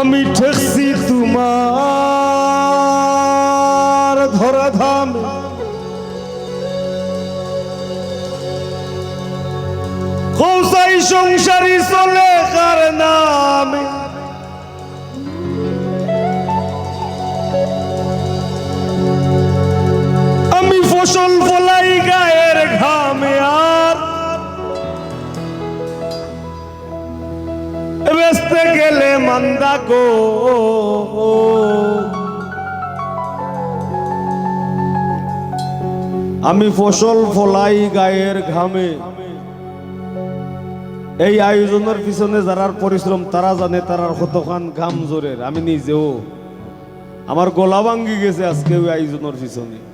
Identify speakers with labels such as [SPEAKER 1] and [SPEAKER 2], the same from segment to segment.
[SPEAKER 1] আমি ঠেকছি তোমার ধরা ধাম কৌসাই সংসারী চলে কার নামে। আমি ফসল মান্দা গো। আমি ফসল ফলাই গায়ের ঘামে। এই আয়োজনের পিছনে যারার পরিশ্রম, তারা জানে তারার কতখান ঘাম জোরের। আমি নিজেও। আমার গলা ভাঙ্গি গেছে আজকে ওই আয়োজনের পিছনে।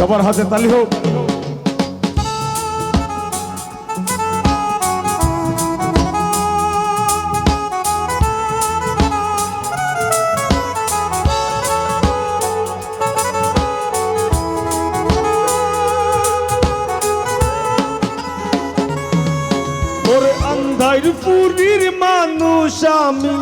[SPEAKER 1] সবার হাতে তালি হোক। মানুষ আমি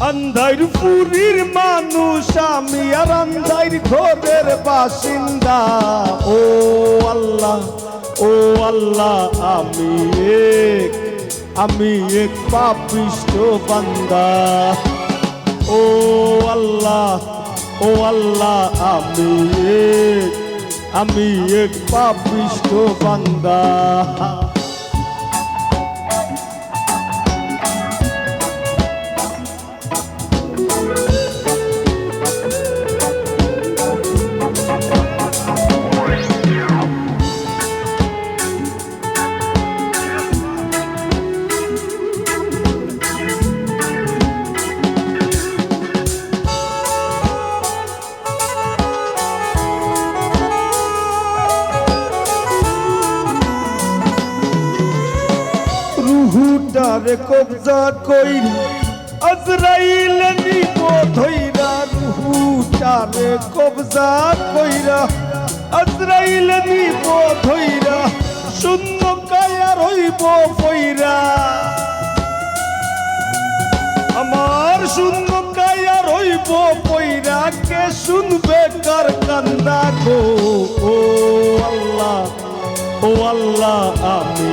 [SPEAKER 1] আন্ধার পুরীর মানুষ, আমি আর আন্ধার ঘরের বাসিন্দা। ও আল্লাহ ও আল্লাহ, আমি এক আমি এক পাপিষ্ট বান্দা। ও আল্লাহ ও আল্লাহ, আমি এক আমি এক পাপিষ্ট বান্দা। রুহুটারে কবজা কইরা। আজরাইল নিব ধইরা রুহুটারে কবজা কইরা। আজরাইল নিব ধইরা, শূন্য কায়া রইব কইরা আমার শূন্য কায়া রইব কইরা কে শুনবে কার কান্দা গো? ও আল্লাহ ও আল্লাহ, আমি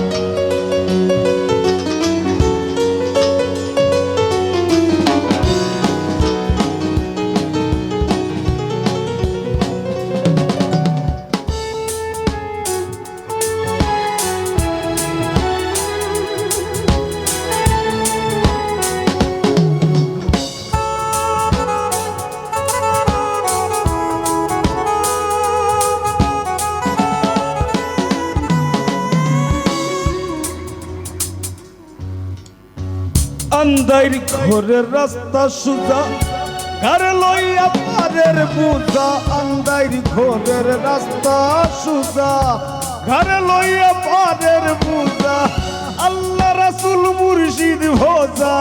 [SPEAKER 1] আন্দাইর ঘরের রাস্তা সুজা, ঘর লইয়া পারের বুঝা আন্দাইর ঘরের রাস্তা সুজা, ঘর লইয়া পারের বুঝা আল্লাহ রাসুল মুর্শিদ ভোজা।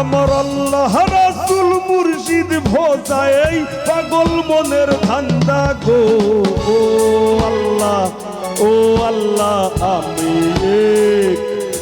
[SPEAKER 1] আমার আল্লাহ রাসুল মুর্শিদ ভোজা, এই পাগল মনের ধান্দা গো। ও আল্লাহ ও আল্লাহ, আমি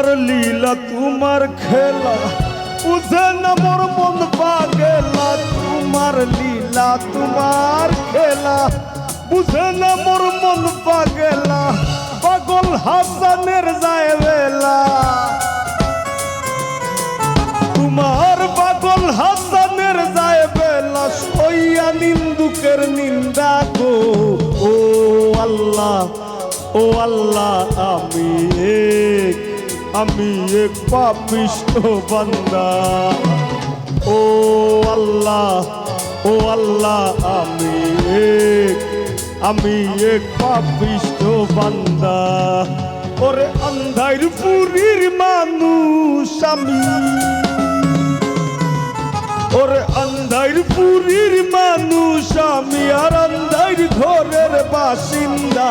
[SPEAKER 1] তোমার লীলা, তোমার খেলা। বুঝে না মোর মন পাগেলা, তোমার লীলা, তোমার খেলা। বুঝে না মোর মন পাগেলা, পাগল হাসানের যায় বেলা। তোমার পাগল হাসানের যায় বেলা, সইয়া নিন্দুকের নিন্দা গো। ও আল্লাহ ও আল্লাহ, আমি এক আমি এক পাপিষ্ট বান্দা। ও আল্লাহ ও আল্লাহ, আমি এক আমি এক পাপিষ্ট বান্দা। ওরে আন্ধার পুরীর মানুষ আমি। ওরে আন্ধার পুরীর মানুষ আমি আর আন্ধার ঘরের বাসিন্দা।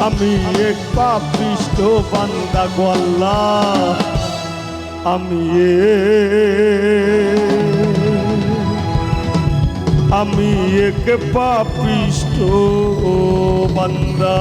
[SPEAKER 1] আমি এক পাপিষ্ট বান্দা গোয়াল্লা। আমি আমি এক পাপিষ্ট বান্দা।